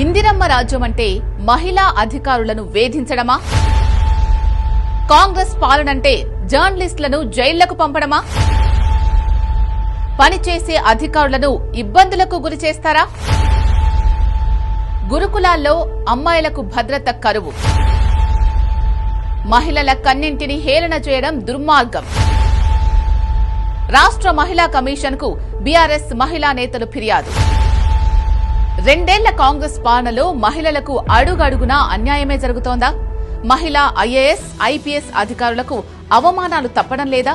ఇందిరమ్మ రాజ్యం అంటే మహిళా అధికారులను వేధించడమా? కాంగ్రెస్ పాలనంటే జర్నలిస్టులను జైళ్ళకు పంపడమా? పనిచేసే అధికారులను ఇబ్బందులకు గురి చేస్తారా? గురుకులాల్లో అమ్మాయిలకు భద్రత కరువు. మహిళల కన్నింటిని హేళన చేయడం దుర్మార్గం. రాష్ట్ర మహిళా కమిషన్కు బీఆర్ఎస్ మహిళా నేతలు ఫిర్యాదు. రెండేళ్ళ కాంగ్రెస్ పాలనలో మహిళలకు అడుగడుగునా అన్యాయమే జరుగుతోందా? మహిళా ఐఏఎస్ ఐపీఎస్ అధికారులకు అవమానాలు తప్పడం లేదా?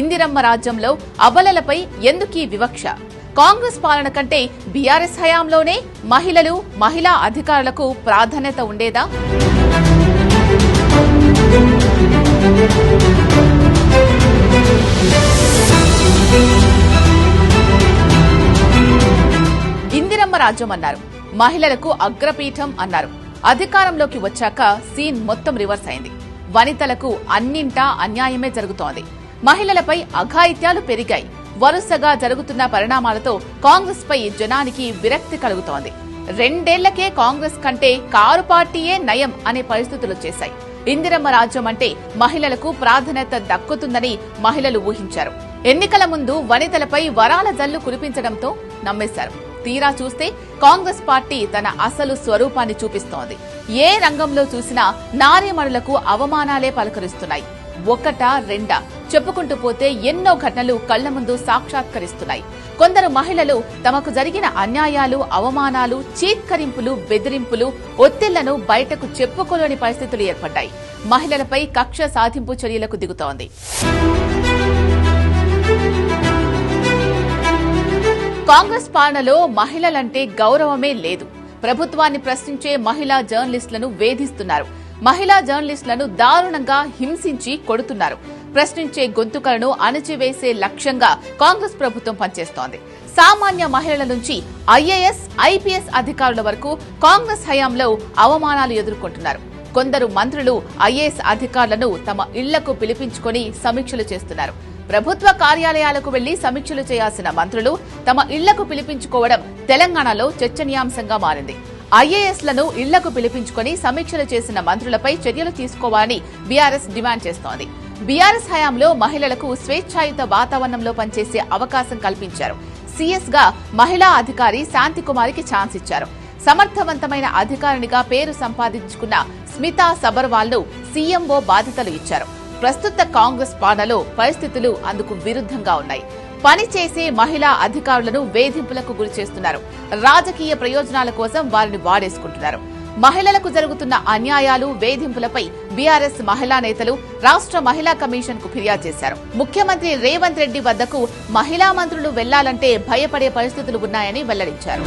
ఇందిరమ్మ రాజ్యంలో అబలలపై ఎందుకీ వివక్ష? కాంగ్రెస్ పాలన కంటే బీఆర్ఎస్ హయాంలోనే మహిళలు మహిళా అధికారులకు ప్రాధాన్యత ఉండేదా? రాజ్యం అన్నారు మహిళలకు అగ్రపీఠం అన్నారు. అధికారంలోకి వచ్చాక సీన్ మొత్తం రివర్స్ అయింది. వనితలకు అన్నింటా అన్యాయమే జరుగుతోంది. మహిళలపై అఘాయిత్యాలు పెరిగాయి. వరుసగా జరుగుతున్న పరిణామాలతో కాంగ్రెస్ పై జనానికి విరక్తి కలుగుతోంది. రెండేళ్ళకే కాంగ్రెస్ కంటే కారు పార్టీయే నయం అనే పరిస్థితులు చేశాయి ఇందిరమ్మ రాజ్యం అంటే మహిళలకు ప్రాధాన్యత దక్కుతుందని మహిళలు ఊహించారు. ఎన్నికల ముందు వనితలపై వరాల జల్లు కురిపించడంతో నమ్మేశారు. తీరా చూస్తే కాంగ్రెస్ పార్టీ తన అసలు స్వరూపాన్ని చూపిస్తోంది. ఏ రంగంలో చూసినా నారీమణులకు అవమానాలే పలకరిస్తున్నాయి. ఒకటా రెండా? చెప్పుకుంటూ పోతే ఎన్నో ఘటనలు కళ్ళ ముందు సాక్షాత్కరిస్తున్నాయి. కొందరు మహిళలు తమకు జరిగిన అన్యాయాలు అవమానాలు చీత్కరింపులు బెదిరింపులు ఒత్తిళ్ళను బయటకు చెప్పుకోలేని పరిస్థితులు ఏర్పడ్డాయి. మహిళలపై కక్ష సాధింపు చర్యలకు దిగుతోంది. కాంగ్రెస్ పాలనలో మహిళలంటే గౌరవమే లేదు. ప్రభుత్వాన్ని ప్రశ్నించే మహిళా జర్నలిస్టులను వేధిస్తున్నారు. మహిళా జర్నలిస్టులను దారుణంగా హింసించి కొడుతున్నారు. ప్రశ్నించే గొంతుకలను అణచివేసే లక్ష్యంగా కాంగ్రెస్ ప్రభుత్వం పనిచేస్తోంది. సామాన్య మహిళల నుంచి ఐఏఎస్ ఐపీఎస్ అధికారుల వరకు కాంగ్రెస్ హయాంలో అవమానాలు ఎదుర్కొంటున్నారు. కొందరు మంత్రులు ఐఏఎస్ అధికారులను తమ ఇళ్ళకు పిలిపించుకొని సమీక్షలు చేస్తున్నారు. ప్రభుత్వ కార్యాలయాలకు వెళ్ళి సమీక్షలు చేయాల్సిన మంత్రులు తమ ఇళ్ళకు పిలిపించుకోవడం తెలంగాణలో చర్చనీయాంశంగా మారింది. ఐఏఎస్లను ఇళ్ళకు పిలిపించుకొని సమీక్షలు చేసిన మంత్రులపై చర్యలు తీసుకోవాలని బీఆర్ఎస్ డిమాండ్ చేస్తోంది. బీఆర్ఎస్ హయాంలో మహిళలకు స్వేచ్ఛాయుత వాతావరణంలో పనిచేసే అవకాశం కల్పించారు. సీఎస్గా మహిళా అధికారి శాంతికుమారికి ఛాన్స్ ఇచ్చారు. సమర్థవంతమైన అధికారినిగా పేరు సంపాదించుకున్న స్మితా సబర్వాల్ను సీఎంఓ బాధ్యతలు ఇచ్చారు. ప్రస్తుత కాంగ్రెస్ పాలనలో పరిస్థితులు అందుకు విరుద్ధంగా ఉన్నాయి. పనిచేసే మహిళా అధికారులను వేధింపులకు గురి చేస్తున్నారు. రాజకీయ ప్రయోజనాల కోసం వారిని వాడేసుకుంటున్నారు. మహిళలకు జరుగుతున్న అన్యాయాలు వేధింపులపై బీఆర్ఎస్ మహిళా నేతలు రాష్ట్ర మహిళా కమిషన్కు ఫిర్యాదు చేశారు. ముఖ్యమంత్రి రేవంత్ రెడ్డి వద్దకు మహిళా మంత్రులు వెళ్ళాలంటే భయపడే పరిస్థితులు ఉన్నాయని వెల్లడించారు.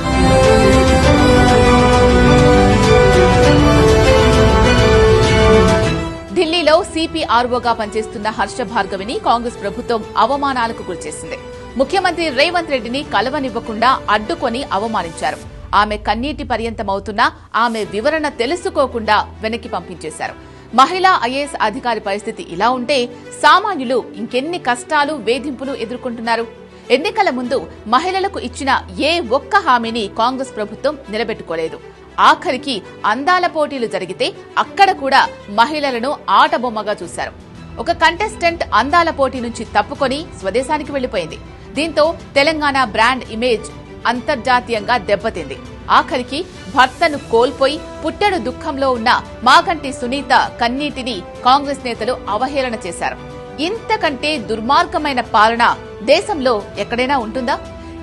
ఢిల్లీలో సిపిఆర్ఓగా పనిచేస్తున్న హర్ష భార్గవిని కాంగ్రెస్ ప్రభుత్వం అవమానాలకు గురిచేసింది. ముఖ్యమంత్రి రేవంత్ రెడ్డిని కలవనివ్వకుండా అడ్డుకొని అవమానించారు. ఆమె కన్నీటి పర్యంతమవుతున్నా ఆమె వివరణ తెలుసుకోకుండా వెనక్కి పంపించేశారు. మహిళా ఐఏఎస్ అధికారి పరిస్థితి ఇలా ఉంటే సామాన్యులు ఇంకెన్ని కష్టాలు వేధింపులు ఎదుర్కొంటున్నారు? ఎన్నికల ముందు మహిళలకు ఇచ్చిన ఏ ఒక్క హామీని కాంగ్రెస్ ప్రభుత్వం నిలబెట్టుకోలేదు. ఆఖరికి అందాల పోటీలు జరిగితే అక్కడ కూడా మహిళలను ఆటబొమ్మగా చూశారు. ఒక కంటెస్టెంట్ అందాల పోటీ నుంచి తప్పుకొని స్వదేశానికి వెళ్ళిపోయింది దీంతో తెలంగాణ బ్రాండ్ ఇమేజ్ అంతర్జాతీయంగా దెబ్బతింది. ఆఖరికి భర్తను కోల్పోయి పుట్టెడు దుఃఖంలో ఉన్న మాగంటి సునీత కన్నీటిని కాంగ్రెస్ నేతలు అవహేళన చేశారు. ఇంతకంటే దుర్మార్గమైన పాలన దేశంలో ఎక్కడైనా ఉంటుందా?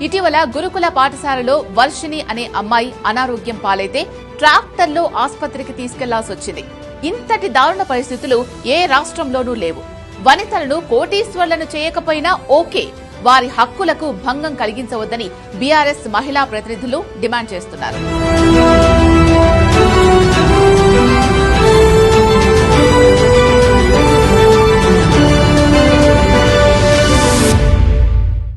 ఇటీవల గురుకుల పాఠశాలలో వర్షిణి అనే అమ్మాయి అనారోగ్యం పాలైతే ట్రాక్టర్లో ఆసుపత్రికి తీసుకెళ్ళాల్సి వచ్చింది. ఇంతటి దారుణ పరిస్థితులు ఏ రాష్ట్రంలోనూ లేవు. వనితలను కోటీశ్వర్లను చేయకపోయినా ఓకే వారి హక్కులకు భంగం కలిగించవద్దని బీఆర్ఎస్ మహిళా ప్రతినిధులు డిమాండ్ చేస్తున్నారు.